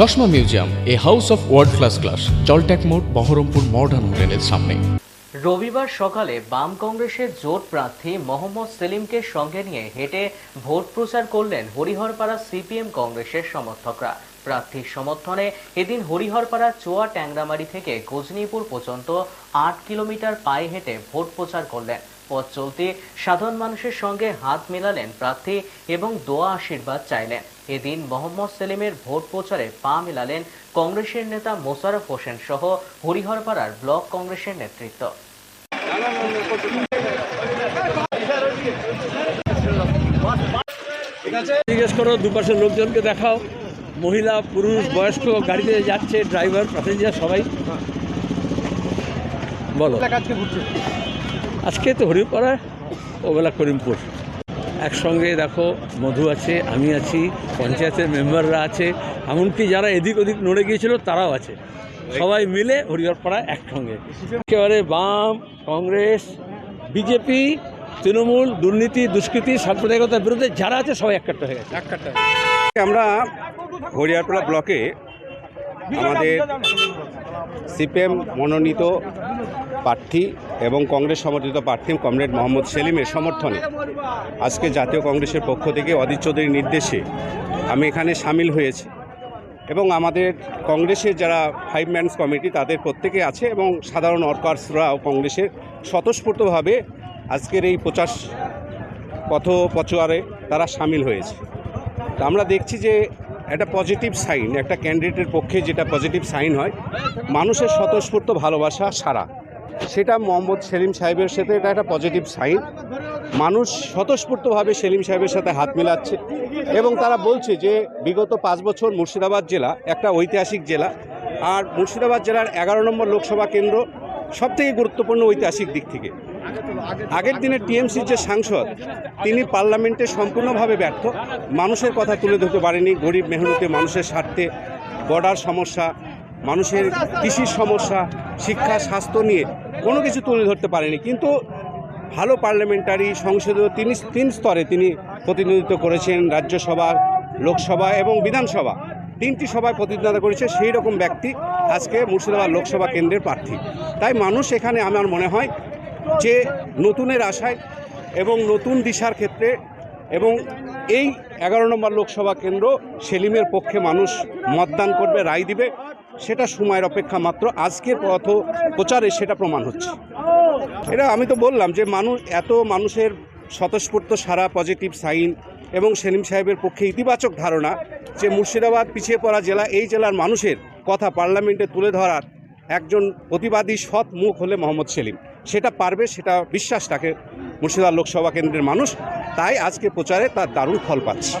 চশমা museum, a house of world class class জলট্যাক মোড়, Baharampur modern হোটেলের সামনে। রবিবার সকালে বাম কংগ্রেসের জোট প্রার্থী মোহাম্মদ সেলিমকে সঙ্গে নিয়ে হেঁটে ভোট প্রচার করলেন হরিহরপাড়া সিপিএম কংগ্রেসের সমর্থকরা। প্রার্থীর সমর্থনে এদিন হরিহরপাড়া চোয়া ট্যাংরামারি থেকে গজনীপুর পর্যন্ত আট কিলোমিটার পায়ে হেঁটে ভোট প্রচার করলেন। পথ চলতে সাধারণ মানুষের সঙ্গে হাত মেলালেন প্রার্থী এবং দোয়া আশীর্বাদ চাইলেন। এদিন মোহাম্মদ সেলিমের ভোট প্রচারে পা মেলালেন কংগ্রেসের নেতা মোশারফ হোসেন সহ হরিহরপাড়ার ব্লক কংগ্রেসের নেতৃত্ব। জিজ্ঞেস করো, দুপাশের লোকজনকে দেখাও। মহিলা, পুরুষ, বয়স্ক, গাড়িতে যাচ্ছে, ড্রাইভার প্যাসেঞ্জার সবাই। বলো। আজকে তো হরিপাড়া ওবেলা করিমপুর। একসঙ্গে দেখো, মধু আছে, আমি আছি, পঞ্চায়েতের মেম্বাররা আছে, এমনকি যারা এদিক ওদিক নড়ে গিয়েছিল, তারাও আছে। সবাই মিলে হরিহরপাড়া একসঙ্গে। একেবারে বাম, কংগ্রেস, বিজেপি, তৃণমূল, দুর্নীতি, দুষ্কৃতি, সাম্প্রদায়িকতার বিরুদ্ধে যারা আছে, সবাই একটা হয়ে গেছে। আমরা হরিয়ারপাড়া ব্লকে আমাদের সিপিএম মনোনীত প্রার্থী এবং কংগ্রেস সমর্থিত প্রার্থী কমরেড মোহাম্মদ সেলিমের সমর্থনে আজকে জাতীয় কংগ্রেসের পক্ষ থেকে অদিত চৌধুরীর নির্দেশে আমি এখানে সামিল হয়েছি এবং আমাদের কংগ্রেসের যারা ফাইভ ম্যানস কমিটি তাদের প্রত্যেকে আছে এবং সাধারণ ওয়ার্কার্সরাও কংগ্রেসের স্বতঃস্ফূর্তভাবে আজকের এই প্রচার পথ পচুয়ারে তারা সামিল হয়েছে। তা আমরা দেখছি যে একটা পজিটিভ সাইন একটা ক্যান্ডিডেটের পক্ষে যেটা পজিটিভ সাইন হয়, মানুষের স্বতঃস্ফূর্ত ভালোবাসা সারা। সেটা মোহাম্মদ সেলিম সাহেবের সাথে এটা একটা পজিটিভ সাইন মানুষ স্বতঃস্ফূর্তভাবে সেলিম সাহেবের সাথে হাত মেলাচ্ছে এবং তারা বলছে যে, বিগত পাঁচ বছর মুর্শিদাবাদ জেলা একটা ঐতিহাসিক জেলা। আর মুর্শিদাবাদ জেলার এগারো নম্বর লোকসভা কেন্দ্র সবথেকে গুরুত্বপূর্ণ ঐতিহাসিক দিক থেকে। আগের দিনে টিএমসির যে সাংসদ, তিনি পার্লামেন্টে সম্পূর্ণভাবে ব্যর্থ। মানুষের কথা তুলে ধরতে পারেনি। গরিব মেহনতি মানুষের স্বার্থে বর্ডার সমস্যা, মানুষের কৃষির সমস্যা, শিক্ষা, স্বাস্থ্য নিয়ে কোনো কিছু তুলে ধরতে পারেনি। কিন্তু ভালো পার্লামেন্টারি সংসদীয় তিনি তিন স্তরে তিনি প্রতিনিধিত্ব করেছেন, রাজ্যসভা, লোকসভা এবং বিধানসভা। তিনটি সভায় প্রতিনিধিত্ব করেছে সেই রকম ব্যক্তি আজকে মুর্শিদাবাদ লোকসভা কেন্দ্রের প্রার্থী। তাই মানুষ এখানে আমার মনে হয় যে নতুনের আশায় এবং নতুন দিশার ক্ষেত্রে এবং এই এগারো নম্বর লোকসভা কেন্দ্র সেলিমের পক্ষে মানুষ মতদান করবে, রায় দিবে, সেটা সময়ের অপেক্ষা মাত্র। আজকের পথ প্রচারে সেটা প্রমাণ হচ্ছে। এটা আমি তো বললাম যে মানুষ, এত মানুষের স্বতঃস্ফূর্ত সারা পজিটিভ সাইন এবং সেলিম সাহেবের পক্ষে ইতিবাচক ধারণা যে মুর্শিদাবাদ পিছিয়ে পড়া জেলা, এই জেলার মানুষের কথা পার্লামেন্টে তুলে ধরার একজন প্রতিবাদী সৎ মুখ হলে মোহাম্মদ সেলিম। সেটা পারবে, সেটা বিশ্বাস রাখে মুর্শিদাবাদ লোকসভা কেন্দ্রের মানুষ। তাই আজকে প্রচারে তার দারুণ ফল পাচ্ছে।